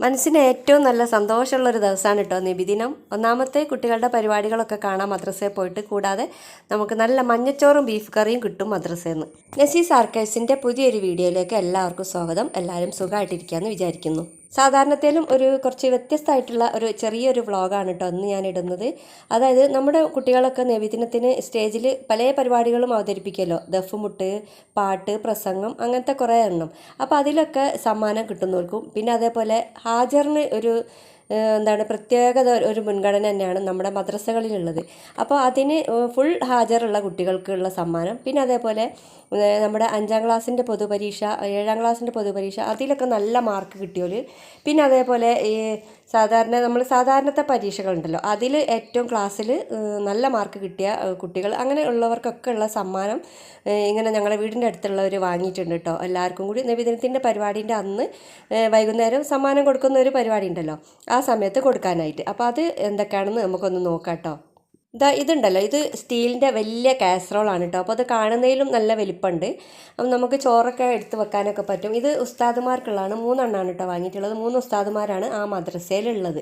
മനസ്സിന് ഏറ്റവും നല്ല സന്തോഷമുള്ള ഒരു ദിവസമാണ് കേട്ടോ നിബിദിനം. ഒന്നാമത്തെ കുട്ടികളുടെ പരിപാടികളൊക്കെ കാണാം മദ്രസയിൽ പോയിട്ട് കൂടാതെ നമുക്ക് നല്ല മഞ്ഞച്ചോറും ബീഫ് കറിയും കിട്ടും മദ്രസയിൽ നിന്ന് നസീസ് ആർക്കേഴ്സിന്റെ പുതിയൊരു വീഡിയോയിലേക്ക് എല്ലാവർക്കും സ്വാഗതം. എല്ലാവരും സുഖമായിട്ടിരിക്കാമെന്ന് വിചാരിക്കുന്നു. സാധാരണത്തിലും ഒരു കുറച്ച് വ്യത്യസ്തമായിട്ടുള്ള ഒരു ചെറിയൊരു വ്ളോഗാണ് കേട്ടോ അന്ന് ഞാൻ ഇടുന്നത്. അതായത് നമ്മുടെ കുട്ടികളൊക്കെ നബിദിനത്തിന് സ്റ്റേജിൽ പല പരിപാടികളും അവതരിപ്പിക്കുമല്ലോ. ദഫുമുട്ട് പാട്ട് പ്രസംഗം അങ്ങനത്തെ കുറേ എണ്ണം. അപ്പോൾ അതിലൊക്കെ സമ്മാനം കിട്ടുന്നവർക്കും പിന്നെ അതേപോലെ ഹാജറിന് ഒരു എന്താണ് പ്രത്യേകത ഒരു മുൻഗണന തന്നെയാണ് നമ്മുടെ മദ്രസകളിലുള്ളത്. അപ്പോൾ അതിന് ഫുൾ ഹാജറുള്ള കുട്ടികൾക്കുള്ള സമ്മാനം. പിന്നെ അതേപോലെ നമ്മുടെ അഞ്ചാം ക്ലാസ്സിന്റെ പൊതുപരീക്ഷ ഏഴാം ക്ലാസ്സിന്റെ പൊതുപരീക്ഷ അതിലൊക്കെ നല്ല മാർക്ക് കിട്ടിയോൽ. പിന്നെ അതേപോലെ ഈ സാധാരണ നമ്മൾ സാധാരണത്തെ പരീക്ഷകളുണ്ടല്ലോ. അതിൽ ഏറ്റവും ക്ലാസ്സിൽ നല്ല മാർക്ക് കിട്ടിയ കുട്ടികൾ അങ്ങനെ ഉള്ളവർക്കൊക്കെ ഉള്ള സമ്മാനം ഇങ്ങനെ ഞങ്ങളുടെ വീടിന്റെ അടുത്തുള്ളവർ വാങ്ങിയിട്ടുണ്ട് കേട്ടോ എല്ലാവർക്കും കൂടി. നബിദിനത്തിന്റെ പരിപാടീന്റെ അന്ന് വൈകുന്നേരം സമ്മാനം കൊടുക്കുന്ന ഒരു പരിപാടി ഉണ്ടല്ലോ. ആ സമയത്ത് കൊടുക്കാനായിട്ട്. അപ്പോൾ അത് എന്തൊക്കെയാണെന്ന് നമുക്കൊന്ന് നോക്കാം കേട്ടോ ഇതാ ഇതുണ്ടല്ലോ. ഇത് സ്റ്റീലിന്റെ വലിയ കാസറോളാണ് കേട്ടോ. അപ്പോൾ അത് കാണുന്നതിലും നല്ല വലിപ്പമുണ്ട്. അപ്പം നമുക്ക് ചോറൊക്കെ എടുത്ത് വെക്കാനൊക്കെ പറ്റും. ഇത് ഉസ്താദുമാർക്കുള്ളതാണ്. മൂന്നെണ്ണമാണ് കേട്ടോ വാങ്ങിയിട്ടുള്ളത്. മൂന്ന് ഉസ്താദുമാരാണ് ആ മദ്രസയിലുള്ളത്.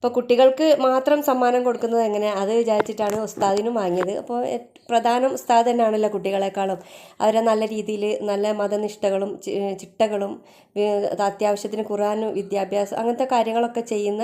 ഇപ്പോൾ കുട്ടികൾക്ക് മാത്രം സമ്മാനം കൊടുക്കുന്നത് എങ്ങനെ? അത് വിചാരിച്ചിട്ടാണ് ഉസ്താദിനും വാങ്ങിയത്. അപ്പോൾ പ്രധാനം ഉസ്താദ് തന്നെയാണല്ലോ കുട്ടികളെക്കാളും. അവരെ നല്ല രീതിയിൽ നല്ല മതനിഷ്ഠകളും ചിട്ടകളും അത്യാവശ്യത്തിന് ഖുറാനും വിദ്യാഭ്യാസം അങ്ങനത്തെ കാര്യങ്ങളൊക്കെ ചെയ്യുന്ന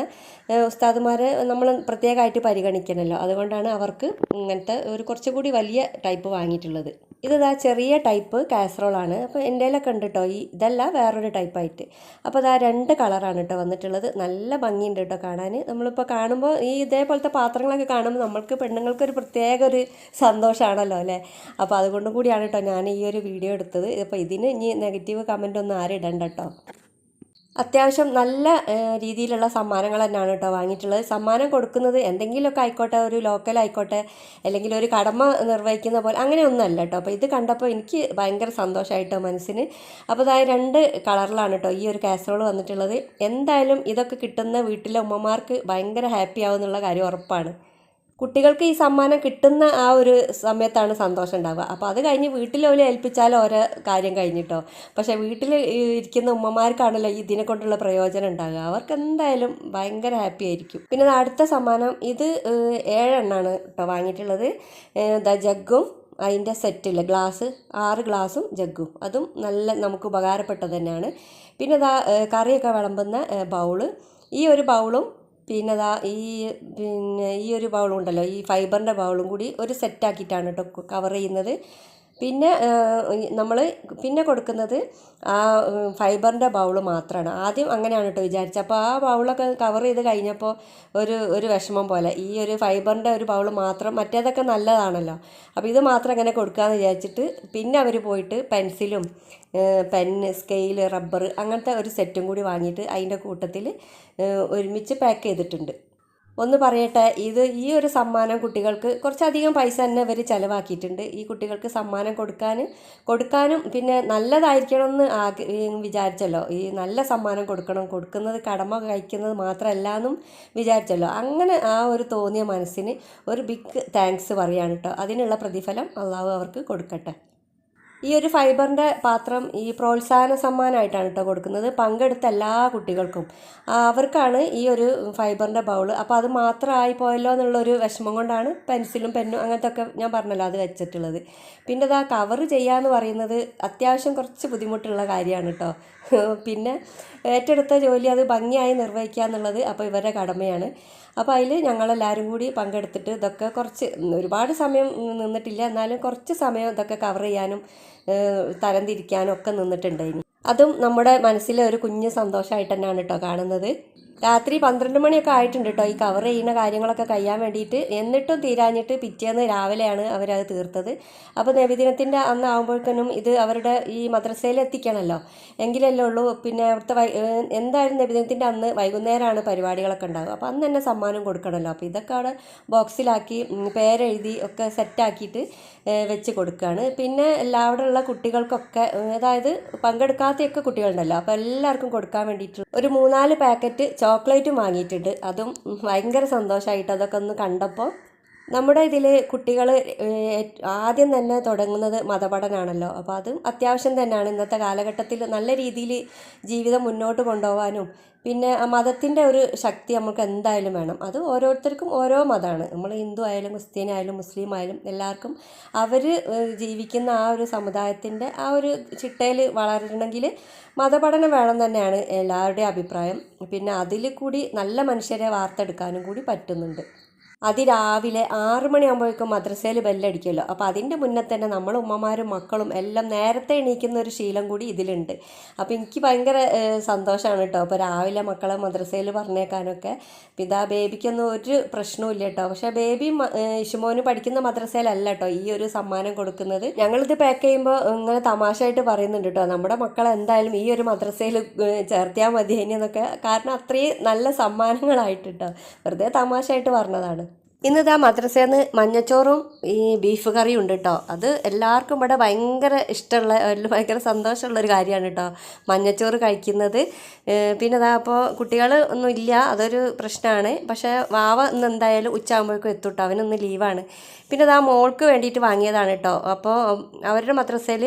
ഉസ്താദുമാരെ നമ്മൾ പ്രത്യേകമായിട്ട് പരിഗണിക്കണമല്ലോ അതുകൊണ്ടാണ് അവർക്ക് ഇങ്ങനത്തെ ഒരു കുറച്ചുകൂടി വലിയ ടൈപ്പ് വാങ്ങിയിട്ടുള്ളത്. ഇതാ ചെറിയ ടൈപ്പ് കാസറോളാണ്. അപ്പോൾ എന്റെ കയ്യിലൊക്കെ ഉണ്ട് കേട്ടോ ഈ ഇതല്ല വേറൊരു ടൈപ്പായിട്ട്. അപ്പോൾ ഇതാ രണ്ട് കളറാണ് കേട്ടോ വന്നിട്ടുള്ളത്. നല്ല ഭംഗിയുണ്ട് കേട്ടോ കാണാൻ നമ്മളിപ്പോൾ കാണുമ്പോൾ ഈ ഇതേപോലത്തെ പാത്രങ്ങളൊക്കെ കാണുമ്പോൾ നമ്മൾക്ക് പെണ്ണുങ്ങൾക്ക് ഒരു പ്രത്യേക ഒരു സന്തോഷമാണല്ലോ അല്ലേ? അപ്പോൾ അതുകൊണ്ടും കൂടിയാണ് കേട്ടോ ഞാൻ ഈ ഒരു വീഡിയോ എടുത്തത്. അപ്പോൾ ഇതിന് ഇനി നെഗറ്റീവ് കമന്റ് ഒന്നും ആരും ഇടണ്ട കേട്ടോ അത്യാവശ്യം നല്ല രീതിയിലുള്ള സമ്മാനങ്ങൾ തന്നെയാണ് കേട്ടോ വാങ്ങിയിട്ടുള്ളത്. സമ്മാനം കൊടുക്കുന്നത് എന്തെങ്കിലുമൊക്കെ ആയിക്കോട്ടെ ഒരു ലോക്കൽ ആയിക്കോട്ടെ അല്ലെങ്കിൽ ഒരു കടമ നിർവഹിക്കുന്ന പോലെ അങ്ങനെയൊന്നുമല്ല കേട്ടോ. അപ്പോൾ ഇത് കണ്ടപ്പോൾ എനിക്ക് ഭയങ്കര സന്തോഷമായിട്ടോ മനസ്സിന്. അപ്പോൾ അതായത് രണ്ട് കളറിലാണ് കേട്ടോ ഈ ഒരു കാസറോൾ വന്നിട്ടുള്ളത്. എന്തായാലും ഇതൊക്കെ കിട്ടുന്ന വീട്ടിലെ ഉമ്മമാർക്ക് ഭയങ്കര ഹാപ്പി ആവുമെന്നുള്ള കാര്യം ഉറപ്പാണ്. കുട്ടികൾക്ക് ഈ സമ്മാനം കിട്ടുന്ന ആ ഒരു സമയത്താണ് സന്തോഷം ഉണ്ടാവുക. അപ്പോൾ അത് കഴിഞ്ഞ് വീട്ടിൽ ഓലെ ഏൽപ്പിച്ചാൽ ഓരോ കാര്യം കഴിഞ്ഞിട്ടോ. പക്ഷേ വീട്ടിൽ ഇരിക്കുന്ന ഉമ്മമാർക്കാണല്ലോ ഇതിനെ കൊണ്ടുള്ള പ്രയോജനം ഉണ്ടാകുക അവർക്ക് എന്തായാലും ഭയങ്കര ഹാപ്പി ആയിരിക്കും. പിന്നെ അടുത്ത സമ്മാനം ഇത് ഏഴെണ്ണാണ് കേട്ടോ വാങ്ങിയിട്ടുള്ളത്. ദ ദാ ജഗ്ഗും അതിന്റെ സെറ്റില്ല ഗ്ലാസ് ആറ് ഗ്ലാസും ജഗ്ഗും. അതും നല്ല നമുക്ക് ഉപകാരപ്പെട്ടത് തന്നെയാണ്. പിന്നെ ഇതാ കറിയൊക്കെ വിളമ്പുന്ന ബൗൾ. ഈ ഒരു ബൗളും പിന്നെ ദാ ഈ പിന്നെ ഈ ഒരു ബൗളുണ്ടല്ലോ ഈ ഫൈബറിന്റെ ബൗളും കൂടി ഒരു സെറ്റാക്കിയിട്ടാണ് കേട്ടോ കവർ ചെയ്യുന്നത്. പിന്നെ നമ്മൾ പിന്നെ കൊടുക്കുന്നത് ആ ഫൈബറിന്റെ ബൗൾ മാത്രമാണ് ആദ്യം അങ്ങനെയാണ് കേട്ടോ വിചാരിച്ചത് അപ്പോൾ ആ ബൗളൊക്കെ കവർ ചെയ്ത് കഴിഞ്ഞപ്പോൾ ഒരു ഒരു വിഷമം പോലെ. ഈ ഒരു ഫൈബറിന്റെ ഒരു ബൗൾ മാത്രം മറ്റേതൊക്കെ നല്ലതാണല്ലോ. അപ്പോൾ ഇത് മാത്രം അങ്ങനെ കൊടുക്കാമെന്ന് വിചാരിച്ചിട്ട് പിന്നെ അവർ പോയിട്ട് പെൻസിലും പെന്ന് സ്കെയിൽ റബ്ബർ അങ്ങനത്തെ ഒരു സെറ്റും കൂടി വാങ്ങിയിട്ട് അതിന്റെ കൂട്ടത്തിൽ ഒരുമിച്ച് പാക്ക് ചെയ്തിട്ടുണ്ട്. ഒന്ന് പറയട്ടെ ഇത് ഈ ഒരു സമ്മാനം കുട്ടികൾക്ക് കുറച്ചധികം പൈസ തന്നെ ഇവർ ചിലവാക്കിയിട്ടുണ്ട്. ഈ കുട്ടികൾക്ക് സമ്മാനം കൊടുക്കാൻ കൊടുക്കാനും പിന്നെ നല്ലതായിരിക്കണം എന്ന് വിചാരിച്ചല്ലോ. ഈ നല്ല സമ്മാനം കൊടുക്കണം കൊടുക്കുന്നത് കടമ കഴിക്കുന്നത് മാത്രമല്ല എന്നും വിചാരിച്ചല്ലോ. അങ്ങനെ ആ ഒരു തോന്നിയ മനസ്സിന് ഒരു ബിഗ് താങ്ക്സ് പറയാണ് കേട്ടോ അതിനുള്ള പ്രതിഫലം അള്ളാഹു അവർക്ക് കൊടുക്കട്ടെ. ഈ ഒരു ഫൈബറിന്റെ പാത്രം ഈ പ്രോത്സാഹന സമ്മാനമായിട്ടാണ് കേട്ടോ കൊടുക്കുന്നത്. പങ്കെടുത്ത എല്ലാ കുട്ടികൾക്കും. അവർക്കാണ് ഈ ഒരു ഫൈബറിന്റെ ബൗൾ അപ്പോൾ അത് മാത്രമായി പോയല്ലോ എന്നുള്ളൊരു വിഷമം കൊണ്ടാണ് പെൻസിലും പെന്നും അങ്ങനത്തെ ഒക്കെ ഞാൻ പറഞ്ഞല്ലോ അത് വെച്ചിട്ടുള്ളത്. പിന്നെ ഇതാ കവർ ചെയ്യാമെന്ന് പറയുന്നത് അത്യാവശ്യം കുറച്ച് ബുദ്ധിമുട്ടുള്ള കാര്യമാണ് കേട്ടോ പിന്നെ ഏറ്റെടുത്ത ജോലി അത് ഭംഗിയായി നിർവഹിക്കുക എന്നുള്ളത് അപ്പോൾ ഇവരുടെ കടമയാണ്. അപ്പോൾ അതിൽ ഞങ്ങളെല്ലാവരും കൂടി പങ്കെടുത്തിട്ട് ഇതൊക്കെ കുറച്ച് ഒരുപാട് സമയം നിന്നിട്ടില്ല. എന്നാലും കുറച്ച് സമയം ഇതൊക്കെ കവർ ചെയ്യാനും തരംതിരിക്കാനും ഒക്കെ നിന്നിട്ടുണ്ടായിരുന്നു. അതും നമ്മുടെ മനസ്സിലെ ഒരു കുഞ്ഞ് സന്തോഷമായിട്ട് തന്നെയാണ് കേട്ടോ കാണുന്നത്. രാത്രി പന്ത്രണ്ട് മണിയൊക്കെ ആയിട്ടുണ്ട് കേട്ടോ ഈ കവർ ചെയ്യുന്ന കാര്യങ്ങളൊക്കെ കഴിയാൻ വേണ്ടിയിട്ട്. എന്നിട്ടും തീരാഞ്ഞിട്ട് പിറ്റേന്ന് രാവിലെയാണ് അവരത് തീർത്തത്. അപ്പോൾ നബിദിനത്തിന്റെ അന്ന് ആകുമ്പോഴേക്കും ഇത് അവരുടെ ഈ മദ്രസയിൽ എത്തിക്കണമല്ലോ എങ്കിലല്ലേ ഉള്ളൂ. പിന്നെ അവിടുത്തെ വൈ എന്തായാലും നബിദിനത്തിന്റെ അന്ന് വൈകുന്നേരമാണ് പരിപാടികളൊക്കെ ഉണ്ടാകുക അപ്പോൾ അന്ന് തന്നെ സമ്മാനം കൊടുക്കണമല്ലോ അപ്പോൾ ഇതൊക്കെ അവിടെ ബോക്സിലാക്കി പേരെഴുതി ഒക്കെ സെറ്റാക്കിയിട്ട് വെച്ച് കൊടുക്കുകയാണ് പിന്നെ എല്ലാ അവിടെ ഉള്ള കുട്ടികൾക്കൊക്കെ അതായത് പങ്കെടുക്കാത്തയൊക്കെ കുട്ടികളുണ്ടല്ലോ. അപ്പോൾ എല്ലാവർക്കും കൊടുക്കാൻ വേണ്ടിയിട്ട് ഒരു മൂന്നാൽ പാക്കറ്റ് ചോക്ലേറ്റും വാങ്ങിയിട്ടുണ്ട്. അതും ഭയങ്കര സന്തോഷമായിട്ട് അതൊക്കെ ഒന്ന് കണ്ടപ്പോൾ നമ്മുടെ ഇതിൽ കുട്ടികൾ ആദ്യം തന്നെ തുടങ്ങുന്നത് മതപഠനമാണല്ലോ അപ്പോൾ അതും അത്യാവശ്യം തന്നെയാണ്. ഇന്നത്തെ കാലഘട്ടത്തിൽ നല്ല രീതിയിൽ ജീവിതം മുന്നോട്ട് കൊണ്ടുപോകാനും പിന്നെ മതത്തിന്റെ ഒരു ശക്തി നമുക്ക് എന്തായാലും വേണം. അത് ഓരോരുത്തർക്കും ഓരോ മതമാണ് നമ്മൾ ഹിന്ദു ആയാലും ക്രിസ്ത്യൻ ആയാലും മുസ്ലിം ആയാലും എല്ലാവർക്കും അവർ ജീവിക്കുന്ന ആ ഒരു സമുദായത്തിന്റെ ആ ഒരു ചിട്ടയിൽ വളരണമെങ്കിൽ മതപഠനം വേണം തന്നെയാണ് എല്ലാവരുടെയും അഭിപ്രായം. പിന്നെ അതിൽ കൂടി നല്ല മനുഷ്യരെ വാർത്തെടുക്കാനും കൂടി പറ്റുന്നുണ്ട്. അതിരാവിലെ ആറ് മണിയാകുമ്പോഴേക്കും മദ്രസയിൽ ബെല്ലടിക്കുമല്ലോ. അപ്പോൾ അതിന്റെ മുന്നേ തന്നെ നമ്മൾ ഉമ്മമാരും മക്കളും എല്ലാം നേരത്തെ എണീക്കുന്ന ഒരു ശീലം കൂടി ഇതിലുണ്ട്. അപ്പോൾ എനിക്ക് ഭയങ്കര സന്തോഷമാണ് കേട്ടോ അപ്പോൾ രാവിലെ മക്കളെ മദ്രസയിൽ പറഞ്ഞേക്കാനൊക്കെ പിതാ ബേബിക്കൊന്നും ഒരു പ്രശ്നവും കേട്ടോ പക്ഷേ ബേബി ഇഷുമോന് പഠിക്കുന്ന മദ്രസയിലല്ല കേട്ടോ ഈ ഒരു സമ്മാനം കൊടുക്കുന്നത്. ഞങ്ങളിത് പാക്ക് ചെയ്യുമ്പോൾ ഇങ്ങനെ തമാശയായിട്ട് പറയുന്നുണ്ട് കേട്ടോ നമ്മുടെ മക്കളെ എന്തായാലും ഈ ഒരു മദ്രസയിൽ ചേർത്തിയാൽ മതി എന്നൊക്കെ. കാരണം അത്രയും നല്ല സമ്മാനങ്ങളായിട്ട് കേട്ടോ വെറുതെ തമാശയായിട്ട് പറഞ്ഞതാണ്. ഇന്നിതാ മദ്രസേന്ന് മഞ്ഞച്ചോറും ഈ ബീഫ് കറിയും ഉണ്ട് കേട്ടോ അത് എല്ലാവർക്കും ഇവിടെ ഭയങ്കര ഇഷ്ടമുള്ള ഭയങ്കര സന്തോഷമുള്ള ഒരു കാര്യമാണ് കേട്ടോ മഞ്ഞച്ചോറ് കഴിക്കുന്നത്. പിന്നെ ഇതാ അപ്പോൾ കുട്ടികൾ ഒന്നും ഇല്ല അതൊരു പ്രശ്നമാണ് പക്ഷേ വാവ ഇന്ന് എന്തായാലും ഉച്ചയാകുമ്പോഴേക്കും എത്തും കേട്ടോ അവനൊന്ന് ലീവാണ് പിന്നെ ഇതാ മോൾക്ക് വേണ്ടിയിട്ട് വാങ്ങിയതാണ് കേട്ടോ അപ്പോൾ അവരുടെ മദ്രസയിൽ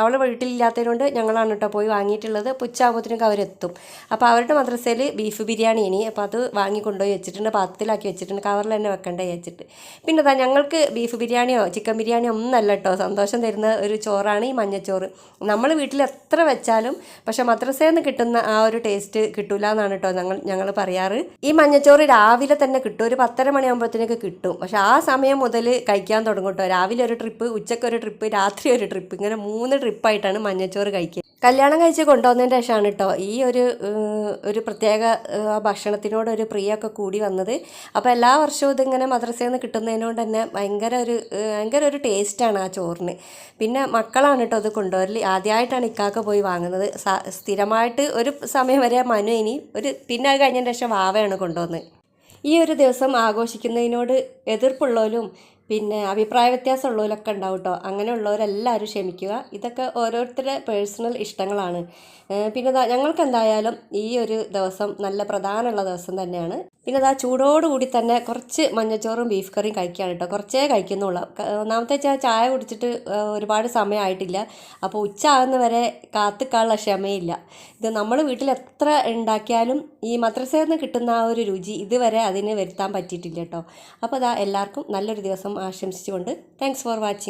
അവൾ വീട്ടിലില്ലാത്തതുകൊണ്ട് ഞങ്ങളാണ് കേട്ടോ പോയി വാങ്ങിയിട്ടുള്ളത്. അപ്പോൾ ഉച്ചയാകുമ്പോഴത്തേക്കും അവരെത്തും അപ്പോൾ അവരുടെ മദ്രസയിൽ ബീഫ് ബിരിയാണി ഇനി. അപ്പോൾ അത് വാങ്ങി കൊണ്ടുപോയി വെച്ചിട്ടുണ്ട്. പാത്രത്തിലാക്കി വെച്ചിട്ടുണ്ട്. കവറിൽ തന്നെ വെക്കണ്ടേ വെച്ചിട്ട് പിന്നെ അതാ ഞങ്ങൾക്ക് ബീഫ് ബിരിയാണിയോ ചിക്കൻ ബിരിയാണിയോ ഒന്നല്ല കേട്ടോ. സന്തോഷം തരുന്ന ഒരു ചോറാണ് ഈ മഞ്ഞച്ചോറ്. നമ്മൾ വീട്ടിൽ എത്ര വെച്ചാലും പക്ഷേ മദ്രസയിൽ നിന്ന് കിട്ടുന്ന ആ ഒരു ടേസ്റ്റ് കിട്ടൂല എന്നാണ് കേട്ടോ ഞങ്ങൾ ഞങ്ങൾ പറയാറ്. ഈ മഞ്ഞച്ചോറ് രാവിലെ തന്നെ കിട്ടും. ഒരു പത്തര മണിയാകുമ്പോഴത്തേക്ക് കിട്ടും. പക്ഷേ ആ സമയം മുതൽ കഴിക്കാൻ തുടങ്ങും കേട്ടോ. രാവിലെ ഒരു ട്രിപ്പ് ഉച്ചയ്ക്ക് ഒരു ട്രിപ്പ് രാത്രി ഒരു ട്രിപ്പ്. ഇങ്ങനെ മൂന്ന് ട്രിപ്പായിട്ടാണ് മഞ്ഞച്ചോറ് കഴിക്കുക കല്യാണം കഴിച്ച് കൊണ്ടുവന്നതിന് ശേഷമാണ് കേട്ടോ ഈ ഒരു ഒരു പ്രത്യേക ഭക്ഷണത്തിനോട് ഒരു പ്രിയമൊക്കെ കൂടി വന്നത്. അപ്പോൾ എല്ലാ വർഷവും ഇതിങ്ങനെ മദ്രസയിൽ നിന്ന് കിട്ടുന്നതിനോട് തന്നെ ഭയങ്കര ഒരു ഭയങ്കര ഒരു ടേസ്റ്റാണ് ആ ചോറിന്. പിന്നെ മക്കളാണ് കേട്ടോ ഇത് കൊണ്ടുവരൽ ആദ്യമായിട്ടാണ് ഇക്കാക്ക പോയി വാങ്ങുന്നത്. സ്ഥിരമായിട്ട് ഒരു സമയം വരെ മനു ഇനി ഒരു പിന്നെ അത് കഴിഞ്ഞതിന് ശേഷം വാവയാണ് കൊണ്ടുവന്നത്. ഈ ഒരു ദിവസം ആഘോഷിക്കുന്നതിനോട് എതിർപ്പുള്ളവരും പിന്നെ അഭിപ്രായ വ്യത്യാസം ഉള്ളവരൊക്കെ ഉണ്ടാവും കേട്ടോ അങ്ങനെയുള്ളവരെല്ലാവരും ക്ഷമിക്കുക. ഇതൊക്കെ ഓരോരുത്തരുടെ പേഴ്സണൽ ഇഷ്ടങ്ങളാണ്. പിന്നെ ഞങ്ങൾക്ക് എന്തായാലും ഈ ഒരു ദിവസം നല്ല പ്രധാനമുള്ള ദിവസം തന്നെയാണ്. പിന്നെ അതാ ചൂടോടുകൂടി തന്നെ കുറച്ച് മഞ്ഞച്ചോറും ബീഫ് കറിയും കഴിക്കുകയാണ് കേട്ടോ കുറച്ചേ കഴിക്കുന്നുള്ളൂ. ഒന്നാമത്തെ വെച്ചാൽ ചായ കുടിച്ചിട്ട് ഒരുപാട് സമയമായിട്ടില്ല. അപ്പോൾ ഉച്ച ആകുന്ന വരെ കാത്തുക്കാനുള്ള ക്ഷമയില്ല. ഇത് നമ്മൾ വീട്ടിൽ എത്ര ഉണ്ടാക്കിയാലും ഈ മദ്രസയിൽ നിന്ന് കിട്ടുന്ന ആ ഒരു രുചി ഇതുവരെ അതിന് വരുത്താൻ പറ്റിയിട്ടില്ല കേട്ടോ അപ്പോൾ അതാ എല്ലാവർക്കും നല്ലൊരു ദിവസം ആശംസിച്ചുകൊണ്ട് താങ്ക്സ് ഫോർ വാച്ചിങ്